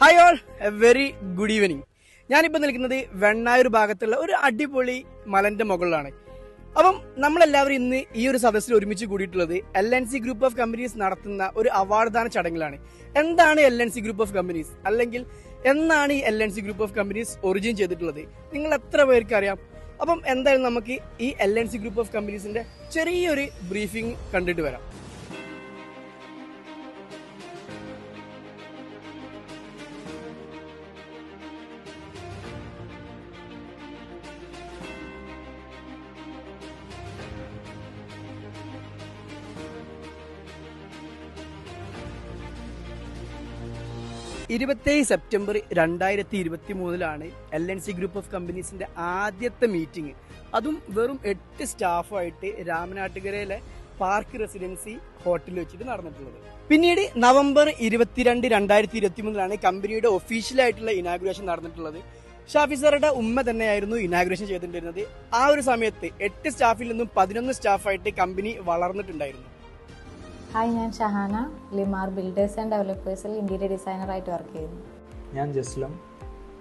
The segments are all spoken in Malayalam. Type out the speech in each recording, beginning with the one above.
Hi all a very good evening ഞാനിപ്പോൾ നിൽക്കുന്നത് വെണ്ണായൂർ ഭാഗത്തുള്ള ഒരു അടിപൊളി മലന്റെ മുകളിലാണ്. അപ്പം നമ്മളെല്ലാവരും ഇന്ന് ഈ ഒരു സദസ്സിൽ ഒരുമിച്ച് കൂടിയിട്ടുള്ളത് L N C group of companies നടത്തുന്ന ഒരു അവാർഡ് ദാന ചടങ്ങിലാണ്. എന്താണ് L N C group of companies അല്ലെങ്കിൽ എന്നാണ് ഈ L N C group of companies origin ചെയ്തിട്ടുള്ളത്? നിങ്ങൾ എത്ര പേർക്ക് അറിയാം അപ്പം എന്തായാലും നമുക്ക് ഈ L N C group of കമ്പനീസിന്റെ ചെറിയൊരു ബ്രീഫിംഗ് കണ്ടിട്ട് വരാം. ഇരുപത്തേഴ് സെപ്റ്റംബർ രണ്ടായിരത്തി ഇരുപത്തി മൂന്നിലാണ് L N C group of കമ്പനീസിന്റെ ആദ്യത്തെ മീറ്റിംഗ് അതും വെറും എട്ട് സ്റ്റാഫായിട്ട് രാമനാട്ടുകരയിലെ പാർക്ക് റെസിഡൻസി ഹോട്ടലിൽ വെച്ചിട്ട് നടന്നിട്ടുള്ളത്. പിന്നീട് നവംബർ ഇരുപത്തിരണ്ട് രണ്ടായിരത്തി ഇരുപത്തി മൂന്നിലാണ് കമ്പനിയുടെ ഒഫീഷ്യലായിട്ടുള്ള ഇനാഗുറേഷൻ നടന്നിട്ടുള്ളത്. ഷാഫി സാറുടെ ഉമ്മ തന്നെയായിരുന്നു ഇനാഗുറേഷൻ ചെയ്തിട്ടുണ്ടായിരുന്നത്. ആ ഒരു സമയത്ത് എട്ട് സ്റ്റാഫിൽ നിന്നും പതിനൊന്ന് സ്റ്റാഫായിട്ട് കമ്പനി വളർന്നിട്ടുണ്ടായിരുന്നു. ഹായ് ഞാൻ ഷഹാന. ലിമാർ ബിൽഡേഴ്സ് ആൻഡ് ഡെവലപ്പേഴ്സിൽ ഇന്റീരിയർ ഡിസൈനറായിട്ട് വർക്ക് ചെയ്യുന്നു. ഞാൻ ജസ്ലം.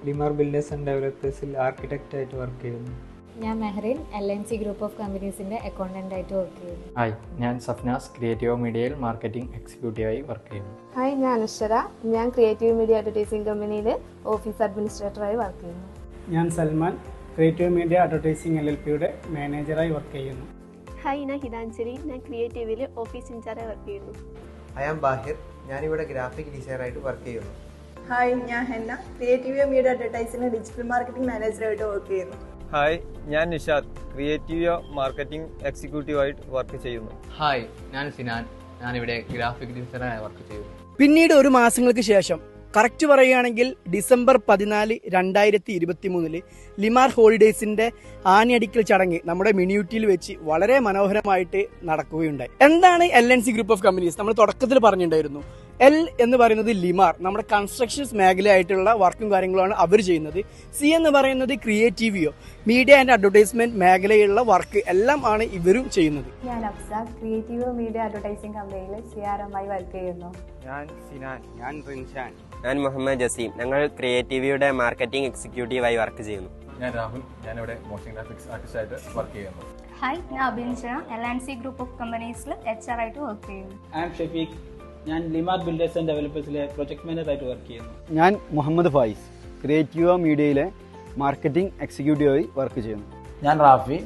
ലിമാർ ബിൽഡേഴ്സ് ആൻഡ് ഡെവലപ്പേഴ്സിൽ ആർക്കിടെക്റ്റ് ആയിട്ട് വർക്ക് ചെയ്യുന്നു. ഞാൻ Meharin. L N C group of കമ്പനീസിന്റെ accountant ആയിട്ട് വർക്ക് ചെയ്യുന്നു. ഹായ് ഞാൻ സഫ്നാസ്. ക്രിയേറ്റീവ് മീഡിയയിൽ മാർക്കറ്റിംഗ് എക്സിക്യൂട്ടീവായി വർക്ക് ചെയ്യുന്നു. ഹായ് ഞാൻ അനശ്വര ഞാൻ ക്രിയേറ്റീവ് മീഡിയ അഡ്വർടൈസിംഗ് കമ്പനിയിൽ ഓഫീസ് അഡ്മിനിസ്ട്രേറ്ററായി വർക്ക് ചെയ്യുന്നു. ഞാൻ Salman. Creative media advertising L L പിയുടെ മാനേജറായി വർക്ക് ചെയ്യുന്നു. ഹായ് ഞാൻ ഹിതാഞ്ജലി. ഞാൻ ക്രിയേറ്റീവിൽ ഓഫീസ് ഇൻചാർജായി വർക്ക് ചെയ്യുന്നു. I am Bahir. ഞാൻ ഇവിടെ ഗ്രാഫിക് ഡിസൈനറായിട്ട് വർക്ക് ചെയ്യുന്നു. ഹായ് ഞാൻ Henna. Creative media advertising digital marketing മാനേജറായിട്ട് work ചെയ്യുന്നു. ഹായ് ഞാൻ നിഷാദ്. ക്രിയേറ്റീവ് മാർക്കറ്റിംഗ് എക്സിക്യൂട്ടീവായിട്ട് വർക്ക് ചെയ്യുന്നു. ഹായ് ഞാൻ സിനാൻ. ഇവിടെ ഗ്രാഫിക് ഡിസൈനറായി വർക്ക് ചെയ്യുന്നു. പിന്നീട് ഒരു മാസങ്ങൾക്ക് ശേഷം കറക്റ്റ് പറയുകയാണെങ്കിൽ ഡിസംബർ പതിനാല് രണ്ടായിരത്തി ഇരുപത്തി മൂന്നിൽ ലിമാർ ഹോളിഡേയ്സിന്റെ ആനയടിക്കൽ ചടങ്ങ് നമ്മുടെ മിനിയൂട്ടിയിൽ വെച്ച് വളരെ മനോഹരമായിട്ട് നടക്കുകയുണ്ടായി. എന്താണ് L N C group of companies നമ്മൾ തുടക്കത്തിൽ പറഞ്ഞിട്ടുണ്ടായിരുന്നു. എൽ എന്ന് പറയുന്നത് ലിമാർ നമ്മുടെ കൺസ്ട്രക്ഷൻസ് മേഖലയായിട്ടുള്ള വർക്കും കാര്യങ്ങളുമാണ് അവർ ചെയ്യുന്നത്. സി എന്ന് പറയുന്നത് ക്രിയേറ്റീവിയോ മീഡിയ ആൻഡ് അഡ്വർടൈസ്മെന്റ് മേഖലയിലുള്ള വർക്ക് എല്ലാം ആണ് ഇവരും ചെയ്യുന്നത്. ഞാൻ അഫ്സ ക്രിയേറ്റീവ് മീഡിയ അഡ്വർടൈസിംഗ് കമ്പനിയിൽ സി ആർ എം ആയി വർക്ക് ചെയ്യുന്നു. ഞാൻ സിനാൻ. ഞാൻ റിൻഷാൻ. ഞാൻ മുഹമ്മദ് ജസീം. ഞങ്ങൾ ക്രിയേറ്റീവിയുടെ മാർക്കറ്റിംഗ് എക്സിക്യൂട്ടീവായി വർക്ക് ചെയ്യുന്നു. ഞാൻ രാഹുൽ. ഇവിടെ മോഷൻ ഗ്രാഫിക്സ് ആർട്ടിസ്റ്റ് ആയിട്ട് വർക്ക് ചെയ്യുന്നു. ഹായ് ഞാൻ Abhinsha L and C group of കമ്പനീസിൽ H R ആയിട്ട് വർക്ക് ചെയ്യുന്നു. ഐ ആം ഷെഫീഖ് ഞാൻ ലിമാർ ബിൽഡേഴ്സ് ആൻഡ് ഡെവലപ്പേഴ്സിലെ പ്രൊജക്ട് മാനേജറായിട്ട് വർക്ക് ചെയ്യുന്നു. ഞാൻ മുഹമ്മദ് ഫായിസ് ക്രിയേറ്റീവ മീഡിയയിലെ മാർക്കറ്റിംഗ് എക്സിക്യൂട്ടീവായി വർക്ക് ചെയ്യുന്നു. ഞാൻ Rafi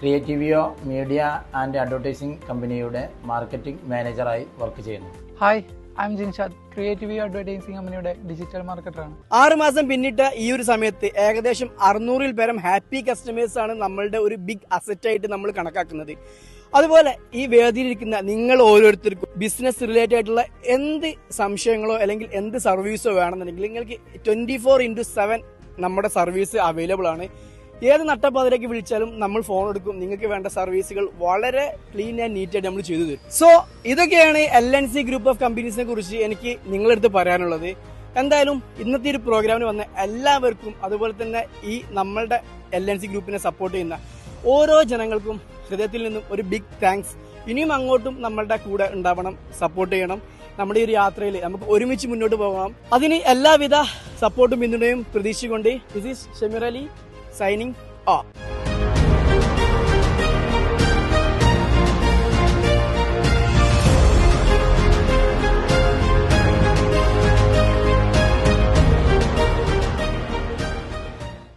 Creativio media and advertising കമ്പനിയുടെ മാർക്കറ്റിംഗ് മാനേജറായി വർക്ക് ചെയ്യുന്നു. Hi I'm Jinshad creative advertising കമ്പനിയുടെ ഡിജിറ്റൽ മാർക്കറ്റർ ആണ്. ആറ് മാസം പിന്നിട്ട ഈ ഒരു സമയത്ത് ഏകദേശം അറുന്നൂറിൽ പേരം ഹാപ്പി കസ്റ്റമേഴ്സ് ആണ് നമ്മളുടെ ഒരു ബിഗ് അസറ്റ് ആയിട്ട് നമ്മൾ കണക്കാക്കുന്നത്. അതുപോലെ ഈ വേദിയിലിരിക്കുന്ന നിങ്ങൾ ഓരോരുത്തർക്കും ബിസിനസ് റിലേറ്റഡ് ആയിട്ടുള്ള എന്ത് സംശയങ്ങളോ അല്ലെങ്കിൽ എന്ത് സർവീസോ വേണമെന്നുണ്ടെങ്കിൽ നിങ്ങൾക്ക് ട്വന്റി ഫോർ ഇന്റു സെവൻ നമ്മുടെ സർവീസ് അവൈലബിൾ ആണ്. ഏത് നട്ടപ്പാതിലേക്ക് വിളിച്ചാലും നമ്മൾ ഫോൺ എടുക്കും. നിങ്ങൾക്ക് വേണ്ട സർവീസുകൾ വളരെ ക്ലീൻ ആൻഡ് നീറ്റ് ആയിട്ട് നമ്മൾ ചെയ്തു തരും. സോ ഇതൊക്കെയാണ് L N C group of കമ്പനീസിനെ കുറിച്ച് എനിക്ക് നിങ്ങളെടുത്ത് പറയാനുള്ളത്. എന്തായാലും ഇന്നത്തെ ഒരു പ്രോഗ്രാമിന് വന്ന എല്ലാവർക്കും അതുപോലെ തന്നെ ഈ നമ്മളുടെ എൽ എൻ സി ഗ്രൂപ്പിനെ സപ്പോർട്ട് ചെയ്യുന്ന ഓരോ ജനങ്ങൾക്കും ഹൃദയത്തിൽ നിന്നും ഒരു ബിഗ് താങ്ക്സ് ഇനിയും അങ്ങോട്ടും നമ്മളുടെ കൂടെ ഉണ്ടാവണം സപ്പോർട്ട് ചെയ്യണം. നമ്മുടെ ഈ ഒരു യാത്രയിൽ നമുക്ക് ഒരുമിച്ച് മുന്നോട്ട് പോകാം അതിന് എല്ലാവിധ സപ്പോർട്ടും പിന്തുണയും പ്രതീക്ഷിച്ചുകൊണ്ട് this is Shemir Ali signing off